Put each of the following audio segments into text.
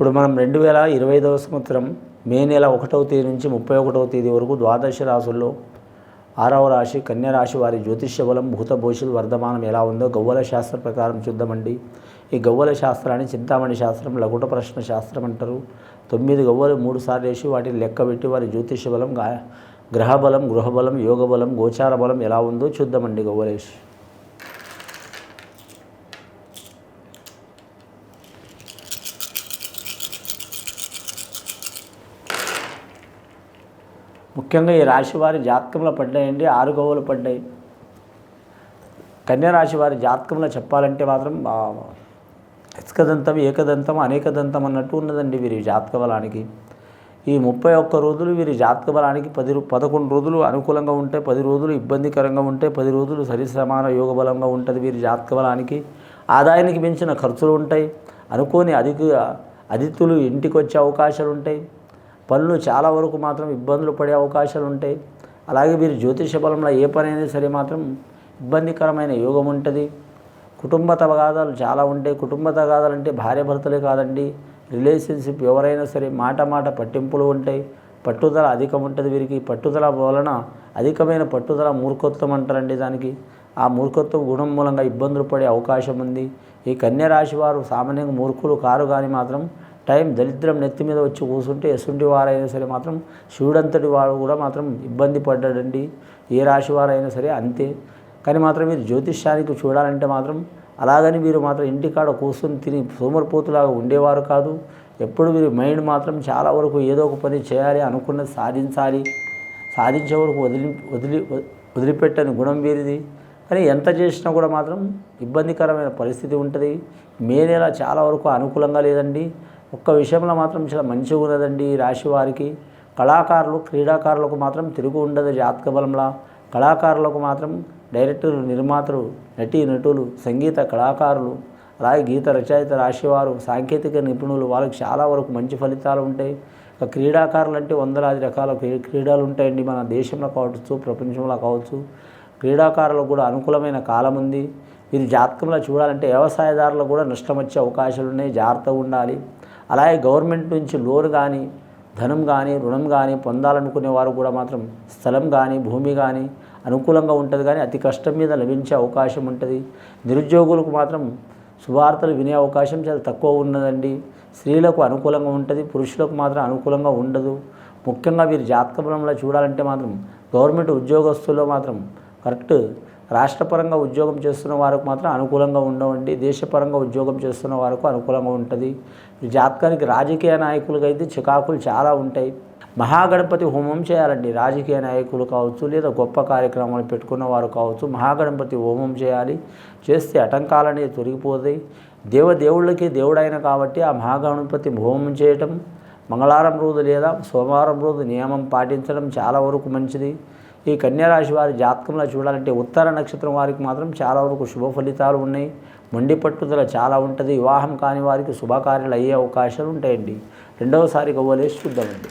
ఇప్పుడు మనం రెండు వేల ఇరవై ఐదవ సంవత్సరం మే నెల ఒకటవ తేదీ నుంచి ముప్పై ఒకటవ తేదీ వరకు ద్వాదశ రాసుల్లో ఆరవ రాశి కన్యా రాశి వారి జ్యోతిష్య బలం భూత భవిష్యత్ వర్ధమానం ఎలా ఉందో గవ్వల శాస్త్ర ప్రకారం చూద్దామండి. ఈ గవ్వల శాస్త్రాన్ని చింతామణి శాస్త్రం లఘుట ప్రశ్న శాస్త్రం అంటారు. తొమ్మిది గవ్వలు మూడు సార్లు వేసి వాటిని లెక్క పెట్టి వారి జ్యోతిష్య బలం గా గ్రహ బలం గృహ బలం యోగ బలం గోచార బలం ఎలా ఉందో చూద్దామండి గవ్వలేసి ముఖ్యంగా ఈ రాశి వారి జాతకంలో పడ్డాయండి ఆరు పడ్డాయి. కన్యా రాశి వారి జాతకంలో చెప్పాలంటే మాత్రం ఆ, ఇసుకదంతం ఏకదంతం అనేకదంతం అన్నట్టు ఉన్నదండి వీరి జాతక బలానికి. ఈ ముప్పై ఒక్క రోజులు వీరి జాతక బలానికి పది పదకొండు రోజులు అనుకూలంగా ఉంటే పది రోజులు ఇబ్బందికరంగా ఉంటే పది రోజులు సరి సమాన యోగ బలంగా ఉంటుంది వీరి జాతక బలానికి. ఆదాయానికి మించిన ఖర్చులు ఉంటాయి. అనుకోని అధిక అతిథులు ఇంటికి వచ్చే అవకాశాలు ఉంటాయి. పనులు చాలా వరకు మాత్రం ఇబ్బందులు పడే అవకాశాలు ఉంటాయి. అలాగే మీరు జ్యోతిష బలంలో ఏ పని అయినా సరే మాత్రం ఇబ్బందికరమైన యోగం ఉంటుంది. కుటుంబ తగాదాలు చాలా ఉంటాయి. కుటుంబ తగాదాలు అంటే భార్య భర్తలే కాదండి. రిలేషన్షిప్ ఎవరైనా సరే మాట మాట పట్టింపులు ఉంటాయి. పట్టుదల అధికం ఉంటుంది వీరికి. పట్టుదల వలన అధికమైన పట్టుదల మూర్ఖత్వం అంటారండి దానికి. ఆ మూర్ఖత్వం గుణం మూలంగా ఇబ్బందులు పడే అవకాశం ఉంది. ఈ కన్యా రాశి వారు సామాన్యంగా మూర్ఖులు కారు కానీ మాత్రం టైం దరిద్రం నెత్తి మీద వచ్చి కూర్చుంటే ఎసుంటి వారైనా సరే మాత్రం శివుడంతటి వాడు కూడా మాత్రం ఇబ్బంది పడ్డాడండి. ఏ రాశి వారైనా సరే అంతే. కానీ మాత్రం మీరు జ్యోతిష్యానికి చూడాలంటే మాత్రం అలాగని మీరు మాత్రం ఇంటికాడ కూర్చొని తిని సోమరిపోతులాగా ఉండేవారు కాదు. ఎప్పుడు మీరు మైండ్ మాత్రం చాలా వరకు ఏదో ఒక పని చేయాలి అనుకున్నది సాధించాలి. సాధించే వరకు వదిలి వదిలి వదిలిపెట్టని గుణం వీరిది. కానీ ఎంత చేసినా కూడా మాత్రం ఇబ్బందికరమైన పరిస్థితి ఉంటుంది. మే నెల చాలా వరకు అనుకూలంగా లేదండి. ఒక్క విషయంలో మాత్రం చాలా మంచిగా ఉన్నదండి రాశి వారికి. కళాకారులు క్రీడాకారులకు మాత్రం తిరుగు ఉండదు జాతక బలంలా కళాకారులకు మాత్రం డైరెక్టర్లు నిర్మాతలు నటీ నటులు సంగీత కళాకారులు అలాగే గీత రచయిత రాశివారు సాంకేతిక నిపుణులు వాళ్ళకి చాలా వరకు మంచి ఫలితాలు ఉంటాయి. ఇక క్రీడాకారులు అంటే వందలాది రకాల క్రీడలు ఉంటాయండి మన దేశంలో కావచ్చు ప్రపంచంలో కావచ్చు. క్రీడాకారులకు కూడా అనుకూలమైన కాలం ఉంది. వీరి జాతకంలో చూడాలంటే వ్యవసాయదారులకు కూడా నష్టం వచ్చే అవకాశాలు ఉన్నాయి. జాగ్రత్తగా ఉండాలి. అలాగే గవర్నమెంట్ నుంచి లోన్ కానీ ధనం కానీ రుణం కానీ పొందాలనుకునే వారు కూడా మాత్రం స్థలం కానీ భూమి కానీ అనుకూలంగా ఉంటుంది కానీ అతి కష్టం మీద లభించే అవకాశం ఉంటుంది. నిరుద్యోగులకు మాత్రం శుభార్తలు వినే అవకాశం చాలా తక్కువ ఉన్నదండి. స్త్రీలకు అనుకూలంగా ఉంటుంది పురుషులకు మాత్రం అనుకూలంగా ఉండదు. ముఖ్యంగా వీరి జాతక బలంలో చూడాలంటే మాత్రం గవర్నమెంట్ ఉద్యోగస్తుల్లో మాత్రం కరెక్ట్ రాష్ట్రపరంగా ఉద్యోగం చేస్తున్న వారికి మాత్రం అనుకూలంగా ఉండవండి. దేశపరంగా ఉద్యోగం చేస్తున్న వారికి అనుకూలంగా ఉంటుంది. జాతకానికి రాజకీయ నాయకులకి అయితే చికాకులు చాలా ఉంటాయి. మహాగణపతి హోమం చేయాలండి. రాజకీయ నాయకులు కావచ్చు లేదా గొప్ప కార్యక్రమాలు పెట్టుకున్న వారు కావచ్చు మహాగణపతి హోమం చేయాలి. చేస్తే ఆటంకాలనేవి తొలగిపోతాయి. దేవదేవుళ్ళకి దేవుడైన కాబట్టి ఆ మహాగణపతి హోమం చేయటం మంగళవారం రోజు లేదా సోమవారం రోజు నియమం పాటించడం చాలా వరకు మంచిది. ఈ కన్యారాశి వారి జాతకంలో చూడాలంటే ఉత్తర నక్షత్రం వారికి మాత్రం చాలా వరకు శుభ ఫలితాలు ఉన్నాయి. మొండి పట్టుదల చాలా ఉంటుంది. వివాహం కాని వారికి శుభకార్యాలు అయ్యే అవకాశాలు ఉంటాయండి. రెండవసారి గవ్వలేసి చూద్దామండి.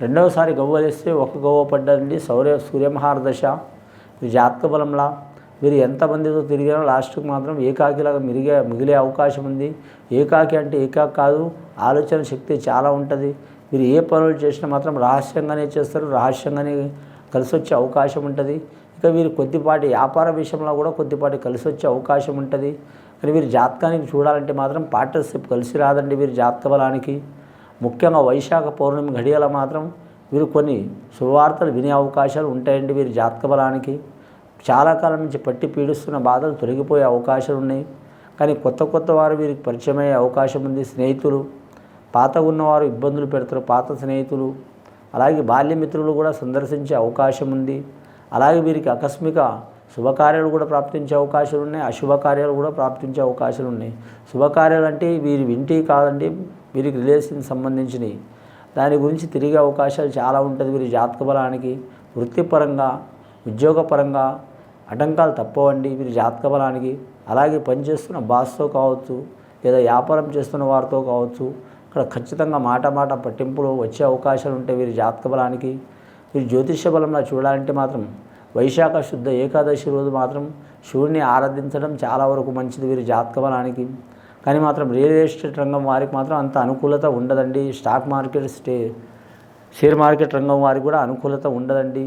రెండవసారి గవ్వలేస్తే ఒక గవ్వ పడ్డదండి. సౌర్య సూర్యమహార దశ. జాతక బలంలా. మీరు ఎంతమందితో తిరిగినా లాస్ట్కి మాత్రం ఏకాకిలాగా మిరిగే మిగిలే అవకాశం ఉంది. ఏకాకి అంటే ఏకాకి కాదు ఆలోచన శక్తి చాలా ఉంటుంది. మీరు ఏ పనులు చేసినా మాత్రం రహస్యంగానే చేస్తారు రహస్యంగానే కలిసి వచ్చే అవకాశం ఉంటుంది. ఇక వీరు కొద్దిపాటి వ్యాపార విషయంలో కూడా కొద్దిపాటి కలిసి వచ్చే అవకాశం ఉంటుంది. కానీ వీరి జాతకానికి చూడాలంటే మాత్రం పార్ట్నర్షిప్ కలిసి రాదండి వీరు జాతక బలానికి ముఖ్యంగా వైశాఖ పౌర్ణమి ఘడియల మాత్రం వీరు కొన్ని శుభవార్తలు వినే అవకాశాలు ఉంటాయండి వీరి జాతక బలానికి చాలా కాలం నుంచి పట్టి పీడిస్తున్న బాధలు తొలగిపోయే అవకాశాలు ఉన్నాయి. కానీ కొత్త కొత్త వారు వీరికి పరిచయం అయ్యే అవకాశం ఉంది. స్నేహితులు పాత ఉన్నవారు ఇబ్బందులు పెడతారు. పాత స్నేహితులు అలాగే బాల్యమిత్రులు కూడా సందర్శించే అవకాశం ఉంది. అలాగే వీరికి ఆకస్మిక శుభకార్యాలు కూడా ప్రాప్తించే అవకాశాలు ఉన్నాయి. అశుభకార్యాలు కూడా ప్రాప్తించే అవకాశాలు ఉన్నాయి. శుభకార్యాలు అంటే వీరి వింటి కాదండి వీరికి రిలేషన్ సంబంధించినవి. దాని గురించి తిరిగే అవకాశాలు చాలా ఉంటుంది. వీరి జాతక బలానికి వృత్తిపరంగా ఉద్యోగపరంగా ఆటంకాలు తప్పవండి వీరి జాతక బలానికి అలాగే పనిచేస్తున్న బాస్తో కావచ్చు లేదా వ్యాపారం చేస్తున్న వారితో కావచ్చు ఇక్కడ ఖచ్చితంగా మాట మాట పట్టింపులు వచ్చే అవకాశాలు ఉంటాయి వీరి జాతక బలానికి వీరి జ్యోతిష బలంలో చూడాలంటే మాత్రం వైశాఖ శుద్ధ ఏకాదశి రోజు మాత్రం శివుడిని ఆరాధించడం చాలా వరకు మంచిది వీరి జాతక బలానికి కానీ మాత్రం రియల్ ఎస్టేట్ రంగం వారికి మాత్రం అంత అనుకూలత ఉండదండి. స్టాక్ మార్కెట్ స్టే షేర్ మార్కెట్ రంగం వారికి కూడా అనుకూలత ఉండదండి.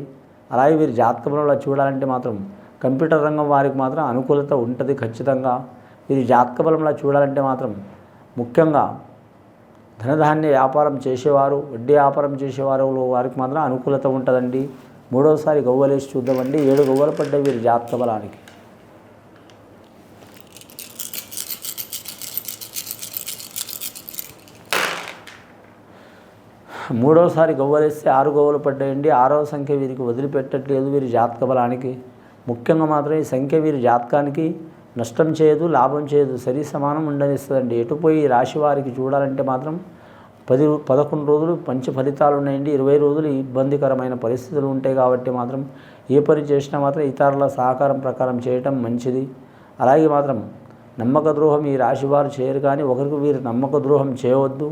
అలాగే వీరి జాతక బలంలో చూడాలంటే మాత్రం కంప్యూటర్ రంగం వారికి మాత్రం అనుకూలత ఉంటుంది ఖచ్చితంగా. ఇది జాతక బలంలో చూడాలంటే మాత్రం ముఖ్యంగా ధనధాన్య వ్యాపారం చేసేవారు వడ్డీ వ్యాపారం చేసేవారు వారికి మాత్రం అనుకూలత ఉంటుందండి. మూడోసారి గవ్వలేసి చూద్దామండి. ఏడు గవ్వలు పడ్డాయి వీరి జాతక బలానికి మూడోసారి గవ్వలేస్తే ఆరు గవ్వలు పడ్డాయండి. ఆరవ సంఖ్య వీరికి వదిలిపెట్టట్లేదు వీరి జాతక బలానికి ముఖ్యంగా మాత్రం ఈ సంఖ్య వీరి జాతకానికి నష్టం చేయదు లాభం చేయదు సరి సమానం ఉండనిస్తుందండి. ఎటుపోయి రాశి వారికి చూడాలంటే మాత్రం పది పదకొండు రోజులు మంచి ఫలితాలు ఉన్నాయండి. ఇరవై రోజులు ఇబ్బందికరమైన పరిస్థితులు ఉంటాయి కాబట్టి మాత్రం ఏ పని చేసినా మాత్రం ఇతరుల సహకారం ప్రకారం చేయటం మంచిది. అలాగే మాత్రం నమ్మక ద్రోహం ఈ రాశి వారు చేయరు కానీ ఒకరికి వీరు నమ్మక ద్రోహం చేయవద్దు.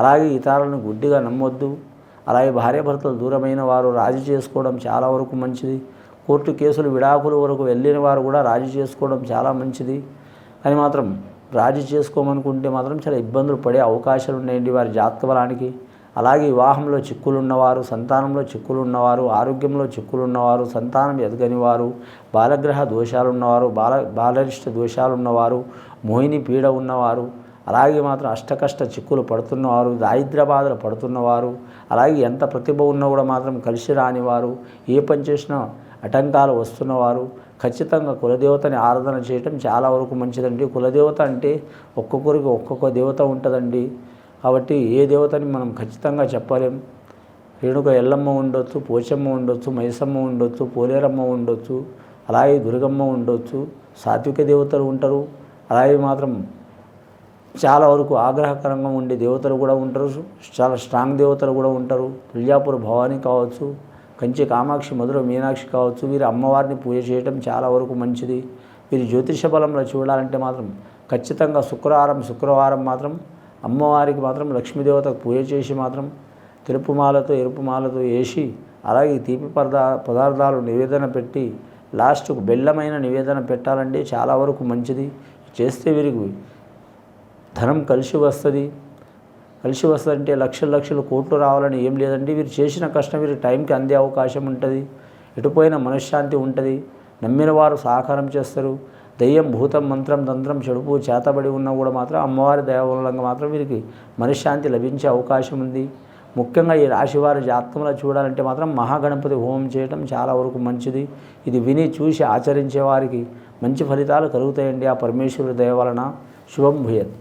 అలాగే ఇతరులను గుడ్డిగా నమ్మొద్దు. అలాగే భార్యాభర్తలు దూరమైన వారు రాజీ చేసుకోవడం చాలా వరకు మంచిది. కోర్టు కేసులు విడాకుల వరకు వెళ్ళిన వారు కూడా రాజీ చేసుకోవడం చాలా మంచిది. కానీ మాత్రం రాజీ చేసుకోమనుకుంటే మాత్రం చాలా ఇబ్బందులు పడే అవకాశాలు ఉన్నాయండి వారి జాతక బలానికి అలాగే వివాహంలో చిక్కులు ఉన్నవారు సంతానంలో చిక్కులు ఉన్నవారు ఆరోగ్యంలో చిక్కులు ఉన్నవారు సంతానం ఎదగని వారు బాలగ్రహ దోషాలు ఉన్నవారు బాల బాలరిష్ట దోషాలు ఉన్నవారు మోహిని పీడ ఉన్నవారు అలాగే మాత్రం అష్టకష్ట చిక్కులు పడుతున్నవారు దారిద్ర బాధలు పడుతున్నవారు అలాగే ఎంత ప్రతిభ ఉన్నా కూడా మాత్రం కలిసి రానివారు ఏ పని చేసినా ఆటంకాలు వస్తున్నవారు ఖచ్చితంగా కులదేవతని ఆరాధన చేయటం చాలా వరకు మంచిదండి. కులదేవత అంటే ఒక్కొక్కరికి ఒక్కొక్క దేవత ఉంటుందండి. కాబట్టి ఏ దేవతని మనం ఖచ్చితంగా చెప్పలేం. రేణుక ఎల్లమ్మ ఉండొచ్చు పోచమ్మ ఉండొచ్చు మైసమ్మ ఉండొచ్చు పోలేరమ్మ ఉండొచ్చు అలాగే దుర్గమ్మ ఉండొచ్చు సాత్విక దేవతలు ఉంటారు. అలాగే మాత్రం చాలా వరకు ఆగ్రహకరంగా ఉండే దేవతలు కూడా ఉంటారు. చాలా స్ట్రాంగ్ దేవతలు కూడా ఉంటారు. తుల్యాపూర్ భవాని కావచ్చు కంచి కామాక్షి మధుర మీనాక్షి కావచ్చు వీరి అమ్మవారిని పూజ చేయటం చాలా వరకు మంచిది. వీరి జ్యోతిష బలంలో చూడాలంటే మాత్రం ఖచ్చితంగా శుక్రవారం శుక్రవారం మాత్రం అమ్మవారికి మాత్రం లక్ష్మీదేవతకు పూజ చేసి మాత్రం తెలుపు మాలతో ఎరుపు మాలతో వేసి అలాగే తీపి పదా పదార్థాలు నివేదన పెట్టి లాస్ట్కు బెల్లమైన నివేదన పెట్టాలంటే చాలా వరకు మంచిది. చేస్తే వీరికి ధనం కలిసి వస్తుంది. కలిసి వస్తుందంటే లక్షలు లక్షలు కోట్లు రావాలని ఏం లేదండి. వీరు చేసిన కష్టం వీరు టైంకి అందే అవకాశం ఉంటుంది. ఎటుపోయిన మనశ్శాంతి ఉంటుంది. నమ్మిన వారు సహకారం చేస్తారు. దయ్యం భూతం మంత్రం తంత్రం చెడుపు చేతబడి ఉన్నా కూడా మాత్రం అమ్మవారి దయవలంగా మాత్రం వీరికి మనశ్శాంతి లభించే అవకాశం ఉంది. ముఖ్యంగా ఈ రాశివారి జాతకంలో చూడాలంటే మాత్రం మహాగణపతి హోమం చేయడం చాలా వరకు మంచిది. ఇది విని చూసి ఆచరించే వారికి మంచి ఫలితాలు కలుగుతాయండి ఆ పరమేశ్వరుడి దయ వలన శుభం భూయత్.